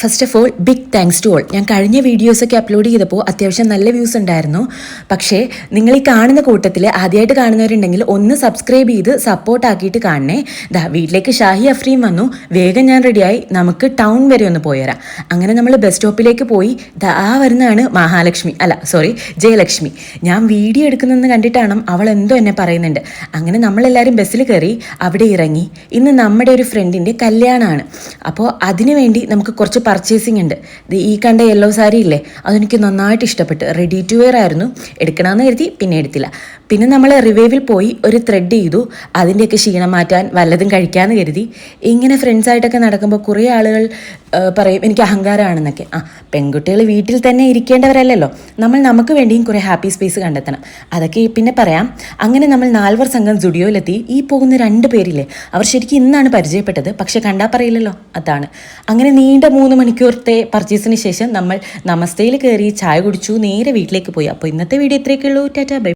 First of all big thanks to all ഞാൻ കഴിഞ്ഞ വീഡിയോസൊക്കെ അപ്ലോഡ് ചെയ്തപ്പോൾ അത്യാവശ്യം നല്ല വ്യൂസ് ഉണ്ടായിരുന്നു. പക്ഷേ നിങ്ങൾ ഈ കാണുന്ന കൂട്ടത്തിൽ ആദ്യമായിട്ട് കാണുന്നവരുണ്ടെങ്കിൽ ഒന്ന് സബ്സ്ക്രൈബ് ചെയ്ത് സപ്പോർട്ട് ആക്കിയിട്ട് കാണണേ. ദാ വീട്ടിലേക്ക് ഷാഹി അഫ്രീം വന്നു. വേഗം ഞാൻ റെഡിയായി നമുക്ക് ടൗൺ വരെ ഒന്ന് പോയരാം അങ്ങനെ നമ്മൾ ബസ് സ്റ്റോപ്പിലേക്ക് പോയി. ദാ ആ വരുന്നതാണ് മഹാലക്ഷ്മി. അല്ല സോറി ജയലക്ഷ്മി. ഞാൻ വീഡിയോ എടുക്കുന്നതെന്ന് കണ്ടിട്ടാണ് അവൾ എന്തോ എന്നെ പറയുന്നുണ്ട്. അങ്ങനെ നമ്മളെല്ലാവരും ബസ്സിൽ കയറി അവിടെ ഇറങ്ങി. ഇന്ന് നമ്മുടെ ഒരു ഫ്രണ്ടിന്റെ കല്യാണമാണ്. അപ്പോൾ അതിനുവേണ്ടി നമുക്ക് കുറച്ച് പർച്ചേസിങ് ഉണ്ട്. ഈ കണ്ട യെല്ലോ സാരി ഇല്ലേ? അതെനിക്ക് നന്നായിട്ട് ഇഷ്ടപ്പെട്ടു. റെഡി ടു വെയർ ആയിരുന്നു. എടുക്കണമെന്ന് കരുതി പിന്നെ എടുത്തില്ല. പിന്നെ നമ്മൾ റിവൈവിൽ പോയി ഒരു ത്രെഡ് ചെയ്തു. അതിന്റെയൊക്കെ ക്ഷീണം മാറ്റാൻ വല്ലതും കഴിക്കാമെന്ന് കരുതി. ഇങ്ങനെ ഫ്രണ്ട്സായിട്ടൊക്കെ നടക്കുമ്പോൾ കുറേ ആളുകൾ പറയും എനിക്ക് അഹങ്കാരമാണെന്നൊക്കെ. ആ പെൺകുട്ടികൾ വീട്ടിൽ തന്നെ ഇരിക്കേണ്ടവരല്ലല്ലോ. നമ്മൾ നമുക്ക് വേണ്ടിയും കുറേ ഹാപ്പി സ്പേസ് കണ്ടെത്തണം. അതൊക്കെ പിന്നെ പറയാം. അങ്ങനെ നമ്മൾ നാൽവർ സംഘം സ്റ്റുഡിയോയിലെത്തി ഈ പോകുന്ന രണ്ട് പേരില്ലേ അവർ ശരിക്കും ഇന്നാണ് പരിചയപ്പെട്ടത്. പക്ഷെ കണ്ടാൽ പറയില്ലല്ലോ. അതാണ്. അങ്ങനെ നീണ്ട മൂന്ന് മണിക്കൂറത്തെ പർച്ചേസിന് ശേഷം നമ്മൾ നമസ്തയിൽ കയറി ചായ കുടിച്ചു നേരെ വീട്ടിലേക്ക് പോയി. അപ്പോൾ ഇന്നത്തെ വീഡിയോ ഇത്രയൊക്കെ ഉള്ളൂ. Tata bye.